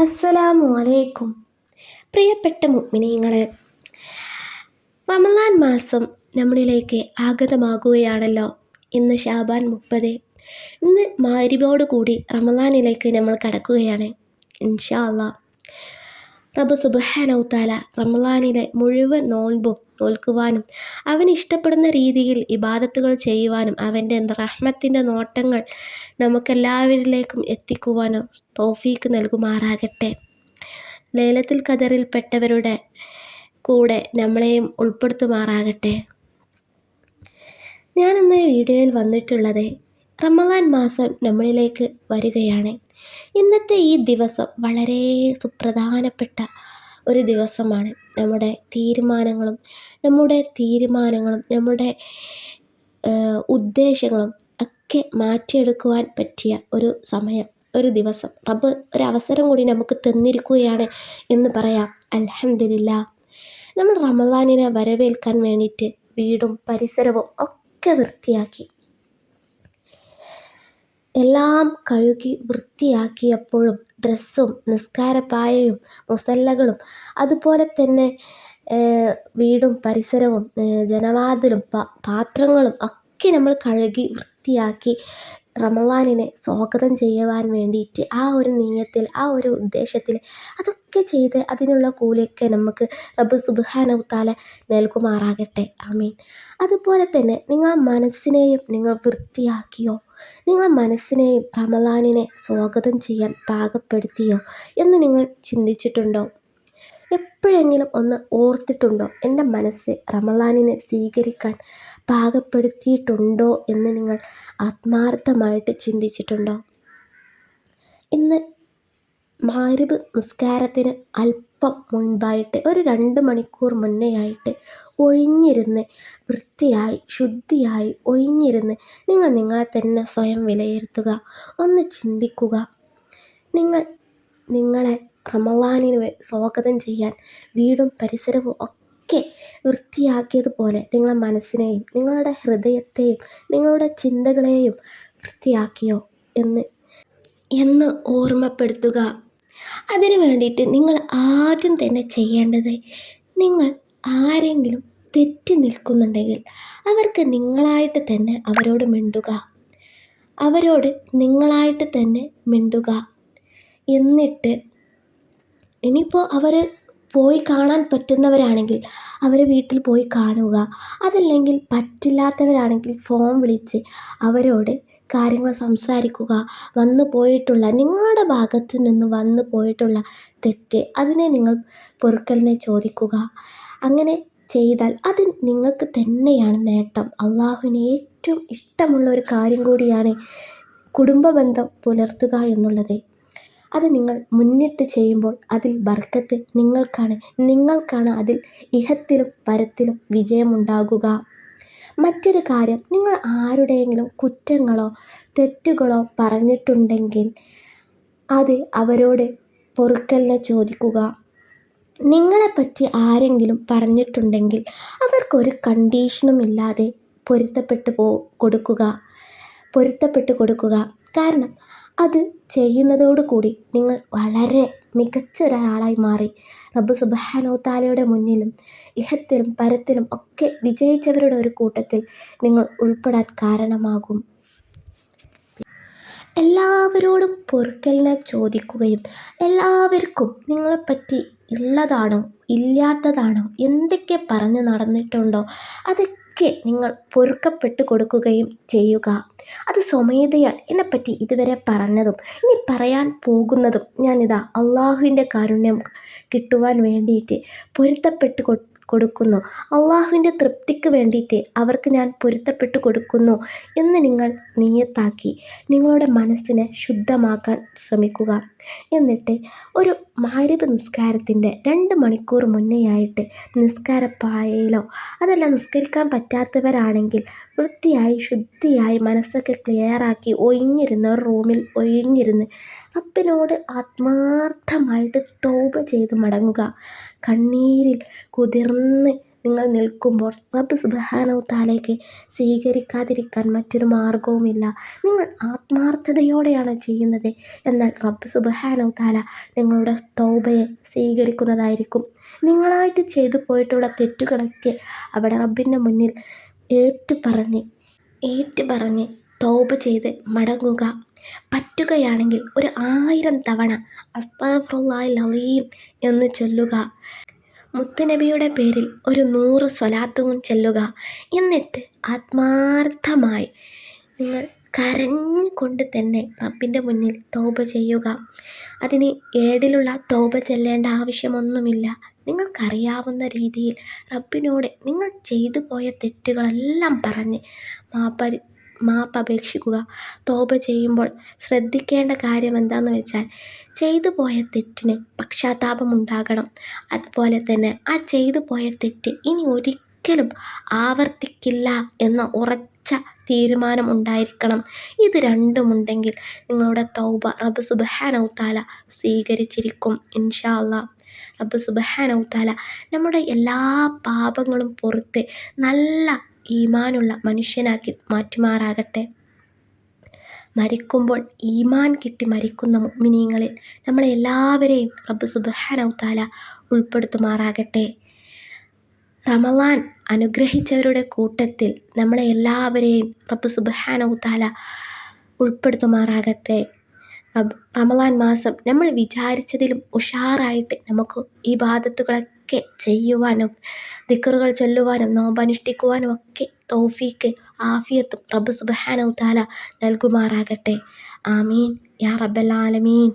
അസ്സലാമു അലൈക്കും. പ്രിയപ്പെട്ട മുഅ്മിനീങ്ങളെ റമലാൻ മാസം നമ്മളിലേക്ക് ആഗതമാകുകയാണല്ലോ. ഇന്ന് ഷാബാൻ മുപ്പത്. ഇന്ന് മാരിബോട് കൂടി റമലാനിലേക്ക് നമ്മൾ കടക്കുകയാണ്. ഇൻഷാ അല്ലാ റബ്ബ് സുബ്ഹാനഹുത്താല റമളാനിലെ മുഴുവൻ നോൻപും നോൽക്കുവാനും അവൻ ഇഷ്ടപ്പെടുന്ന രീതിയിൽ ഇബാദത്തുകൾ ചെയ്യുവാനും അവന്റെ റഹ്മത്തിന്റെ നോട്ടങ്ങൾ നമുക്കെല്ലാവരിലേക്കും എത്തിക്കുവാനും തോഫീക്ക് നൽകുമാറാകട്ടെ. ലേലത്തിൽ കതറിൽപ്പെട്ടവരുടെ കൂടെ നമ്മളെയും ഉൾപ്പെടുത്തുമാറാകട്ടെ. ഞാനിന്ന് വീഡിയോയിൽ വന്നിട്ടുള്ളത് റമളാൻ മാസം നമ്മളിലേക്ക് വരികയാണ്. ഇന്നത്തെ ഈ ദിവസം വളരെ സുപ്രധാനപ്പെട്ട ഒരു ദിവസമാണ്. നമ്മുടെ തീരുമാനങ്ങളും നമ്മുടെ തീരുമാനങ്ങളും നമ്മുടെ ഉദ്ദേശങ്ങളും ഒക്കെ മാറ്റിയെടുക്കുവാൻ പറ്റിയ ഒരു സമയം ഒരു ദിവസം. റബ്ബ് ഒരു അവസരം കൂടി നമുക്ക് തന്നിരിക്കുകയാണ് എന്ന് പറയാം. അലഹമില്ല നമ്മൾ റമദാനിനെ വരവേൽക്കാൻ വേണ്ടിയിട്ട് വീടും പരിസരവും ഒക്കെ വൃത്തിയാക്കി. എല്ലാം കഴുകി വൃത്തിയാക്കിയപ്പോഴും ഡ്രസ്സും നിസ്കാരപ്പായയും മുസല്ലകളും അതുപോലെ തന്നെ വീടും പരിസരവും ജനവാതിലും പാത്രങ്ങളും ഒക്കെ നമ്മൾ കഴുകി വൃത്തിയാക്കി റമളാനിനെ സ്വാഗതം ചെയ്യുവാൻ വേണ്ടിയിട്ട് ആ ഒരു നീയത്തിൽ ആ ഒരു ഉദ്ദേശത്തിൽ അതൊക്കെ ചെയ്ത് അതിനുള്ള കൂലിയൊക്കെ നമുക്ക് റബ്ബ് സുബ്ഹാനഹു തആല നൽകുമാറാകട്ടെ. ആമീൻ. അതുപോലെ തന്നെ നിങ്ങളെ മനസ്സിനെയും നിങ്ങൾ വൃത്തിയാക്കിയോ? നിങ്ങളെ മനസ്സിനെയും റമളാനിനെ സ്വാഗതം ചെയ്യാൻ പാകപ്പെടുത്തിയോ എന്ന് നിങ്ങൾ ചിന്തിച്ചിട്ടുണ്ടോ? എപ്പോഴെങ്കിലും ഒന്ന് ഓർത്തിട്ടുണ്ടോ? എന്റെ മനസ്സ് റമദാനിനെ സ്വീകരിക്കാൻ പാകപ്പെടുത്തിയിട്ടുണ്ടോ എന്ന് നിങ്ങൾ ആത്മാർത്ഥമായിട്ട് ചിന്തിച്ചിട്ടുണ്ടോ? ഇന്ന് മാരിബ് നിസ്കാരത്തിന് അല്പം മുൻപായിട്ട് ഒരു രണ്ട് മണിക്കൂർ മുന്നേ ആയിട്ട് ഒഴിഞ്ഞിരുന്ന് വൃത്തിയായി ശുദ്ധിയായി ഒഴിഞ്ഞിരുന്ന് നിങ്ങൾ നിങ്ങളെ തന്നെ സ്വയം വിലയിരുത്തുക. ഒന്ന് ചിന്തിക്കുക. നിങ്ങൾ നിങ്ങളെ റമളാനിനെ സ്വാഗതം ചെയ്യാൻ വീടും പരിസരവും ഒക്കെ വൃത്തിയാക്കിയതുപോലെ നിങ്ങളുടെ മനസ്സിനെയും നിങ്ങളുടെ ഹൃദയത്തെയും നിങ്ങളുടെ ചിന്തകളെയും വൃത്തിയാക്കിയോ എന്ന് എന്ന് ഓർമ്മപ്പെടുത്തുക. അതിനു വേണ്ടിയിട്ട് നിങ്ങൾ ആദ്യം തന്നെ ചെയ്യേണ്ടത് നിങ്ങൾ ആരെങ്കിലും തെറ്റി നിൽക്കുന്നുണ്ടെങ്കിൽ അവർക്ക് നിങ്ങളായിട്ട് തന്നെ അവരോട് മിണ്ടുക. അവരോട് നിങ്ങളായിട്ട് തന്നെ മിണ്ടുക. എന്നിട്ട് ഇനിയിപ്പോൾ അവർ പോയി കാണാൻ പറ്റുന്നവരാണെങ്കിൽ അവരെ വീട്ടിൽ പോയി കാണുക. അതല്ലെങ്കിൽ പറ്റില്ലാത്തവരാണെങ്കിൽ ഫോൺ വിളിച്ച് അവരോട് കാര്യങ്ങൾ സംസാരിക്കുക. വന്നു പോയിട്ടുള്ള നിങ്ങളുടെ ഭാഗത്തു നിന്ന് വന്നു പോയിട്ടുള്ള തെറ്റ് അതിനെ നിങ്ങൾ പൊറുക്കലിനെ ചോദിക്കുക. അങ്ങനെ ചെയ്താൽ അത് നിങ്ങൾക്ക് തന്നെയാണ് നേട്ടം. അള്ളാഹുവിന് ഏറ്റവും ഇഷ്ടമുള്ള ഒരു കാര്യം കൂടിയാണ് കുടുംബ ബന്ധം പുലർത്തുക എന്നുള്ളത്. അത് നിങ്ങൾ മുന്നിട്ട് ചെയ്യുമ്പോൾ അതിൽ ബർക്കത്ത് നിങ്ങൾക്കാണ് നിങ്ങൾക്കാണ് അതിൽ ഇഹത്തിലും പരത്തിലും വിജയമുണ്ടാകുക. മറ്റൊരു കാര്യം നിങ്ങൾ ആരുടെയെങ്കിലും കുറ്റങ്ങളോ തെറ്റുകളോ പറഞ്ഞിട്ടുണ്ടെങ്കിൽ അത് അവരോട് പൊറുക്കലിനെ ചോദിക്കുക. നിങ്ങളെപ്പറ്റി ആരെങ്കിലും പറഞ്ഞിട്ടുണ്ടെങ്കിൽ അവർക്കൊരു കണ്ടീഷനും ഇല്ലാതെ പൊരുത്തപ്പെട്ടു പോ കൊടുക്കുക. പൊരുത്തപ്പെട്ടു കൊടുക്കുക. കാരണം അത് ചെയ്യുന്നതോടുകൂടി നിങ്ങൾ വളരെ മികച്ച ഒരാളായി മാറി. റബ്ബ് സുബ്ഹാനഹു താലയുടെ മുന്നിലും ഇഹത്തിലും പരത്തിലും ഒക്കെ വിജയിച്ചവരുടെ ഒരു കൂട്ടത്തിൽ നിങ്ങൾ ഉൾപ്പെടാൻ കാരണമാകും. എല്ലാവരോടും പൊറുക്കലിനെ ചോദിക്കുകയും എല്ലാവർക്കും നിങ്ങളെപ്പറ്റി ഉള്ളതാണോ ഇല്ലാത്തതാണോ എന്തൊക്കെ പറഞ്ഞ് നടന്നിട്ടുണ്ടോ അതൊക്കെ നിങ്ങൾ പൊറുക്കപ്പെട്ട് കൊടുക്കുകയും ചെയ്യുക. അത് സ്വമേധയാൽ എന്നെപ്പറ്റി ഇതുവരെ പറഞ്ഞതും ഇനി പറയാൻ പോകുന്നതും ഞാനിതാ അള്ളാഹുവിന്റെ കാരുണ്യം കിട്ടുവാൻ വേണ്ടിയിട്ട് പൊരുത്തപ്പെട്ടു കൊടുക്കുന്നു. അള്ളാഹുവിന്റെ തൃപ്തിക്ക് വേണ്ടിയിട്ട് അവർക്ക് ഞാൻ പൊരുത്തപ്പെട്ടു കൊടുക്കുന്നു എന്ന് നിങ്ങൾ നിയത്താക്കി. നിങ്ങളുടെ മനസ്സിനെ ശുദ്ധമാക്കാൻ ശ്രമിക്കുക. എന്നിട്ട് ഒരു മാരിബ് നിസ്കാരത്തിന്റെ രണ്ട് മണിക്കൂർ മുന്നേ ആയിട്ട് നിസ്കാരപ്പായയിലോ അതല്ല നിസ്കരിക്കാൻ പറ്റാത്തവരാണെങ്കിൽ വൃത്തിയായി ശുദ്ധിയായി മനസ്സൊക്കെ ക്ലിയറാക്കി ഒഴിഞ്ഞിരുന്ന് ഒരു റൂമിൽ ഒഴിഞ്ഞിരുന്ന് അപ്പനോട് ആത്മാർത്ഥമായിട്ട് തോപ ചെയ്ത് മടങ്ങുക. കണ്ണീരിൽ കുതിർന്ന് നിങ്ങൾ നിൽക്കുമ്പോൾ റബ്ബ് സുബ്ഹാനഹു തആലയ്ക്ക് സ്വീകരിക്കാതിരിക്കാൻ മറ്റൊരു മാർഗവുമില്ല നിങ്ങൾ ആത്മാർത്ഥതയോടെയാണ് ചെയ്യുന്നത്. എന്നാൽ റബ്ബ് സുബ്ഹാനഹു താല നിങ്ങളുടെ തൗബയെ സ്വീകരിക്കുന്നതായിരിക്കും. നിങ്ങളായിട്ട് ചെയ്തു പോയിട്ടുള്ള തെറ്റുകളൊക്കെ അവിടെ റബ്ബിന്റെ മുന്നിൽ ഏറ്റുപറഞ്ഞ് ഏറ്റുപറഞ്ഞ് തൗബ ചെയ്ത് മടങ്ങുക. പറ്റുകയാണെങ്കിൽ ഒരു ആയിരം തവണ അസ്തഗ്ഫിറുല്ലാഹിൽ ലവീം എന്ന് ചൊല്ലുക. മുത്തുനബിയുടെ പേരിൽ ഒരു നൂറ് സ്വലാത്തും ചൊല്ലുക. എന്നിട്ട് ആത്മാർത്ഥമായി നിങ്ങൾ കരഞ്ഞുകൊണ്ട് തന്നെ റബ്ബിന്റെ മുന്നിൽ തോപ ചെയ്യുക. അതിന് ഏടിലുള്ള തോപ ചെല്ലേണ്ട ആവശ്യമൊന്നുമില്ല. നിങ്ങൾക്കറിയാവുന്ന രീതിയിൽ റബ്ബിനോട് നിങ്ങൾ ചെയ്തു പോയ തെറ്റുകളെല്ലാം പറഞ്ഞ് മാപ്പ് അപേക്ഷിക്കുക തൗബ ചെയ്യുമ്പോൾ ശ്രദ്ധിക്കേണ്ട കാര്യം എന്താണെന്ന് വെച്ചാൽ ചെയ്തു പോയ തെറ്റിന് പക്ഷാതാപം ഉണ്ടാകണം അതുപോലെ തന്നെ ആ ചെയ്തു പോയ തെറ്റ് ഇനി ഒരിക്കലും ആവർത്തിക്കില്ല എന്ന ഉറച്ച തീരുമാനം ഉണ്ടായിരിക്കണം. ഇത് രണ്ടുമുണ്ടെങ്കിൽ നിങ്ങളുടെ തൗബ റബ്ബ് സുബ്ഹാനഹു താല സ്വീകരിച്ചിരിക്കും ഇൻഷാ അല്ലാ സുബ്ഹാനഹു തആല നമ്മുടെ എല്ലാ പാപങ്ങളും പുറത്ത് നല്ല ഈമാനുള്ള മനുഷ്യനാക്കി മാറ്റുമാറാകട്ടെ. മരിക്കുമ്പോൾ ഈമാൻ കിട്ടി മരിക്കുന്ന മിനിങ്ങളിൽ നമ്മളെ എല്ലാവരെയും റബ്ബ് സുബ്ഹാനഹു തആല ഉൾപ്പെടുത്തുമാറാകട്ടെ. റമളാൻ അനുഗ്രഹിച്ചവരുടെ കൂട്ടത്തിൽ നമ്മളെ എല്ലാവരെയും റബ്ബ് സുബ്ഹാനഹു തആല ഉൾപ്പെടുത്തുമാറാകട്ടെ. റമളാൻ മാസം നമ്മൾ വിചാരിച്ചതിലും ഉഷാറായിട്ട് നമുക്ക് ഈ ബാധത്തുകളൊക്കെ ചെയ്യുവാനും ദിക്റുകൾ ചൊല്ലുവാനും നോമ്പനുഷ്ഠിക്കുവാനും ഒക്കെ തൗഫീക്ക് ആഫിയത്തും റബ്ബ് സുബ്ഹാനഹു തആല നൽകുമാറാകട്ടെ. ആമീൻ. യാ റബ്ബൽ ആലമീൻ.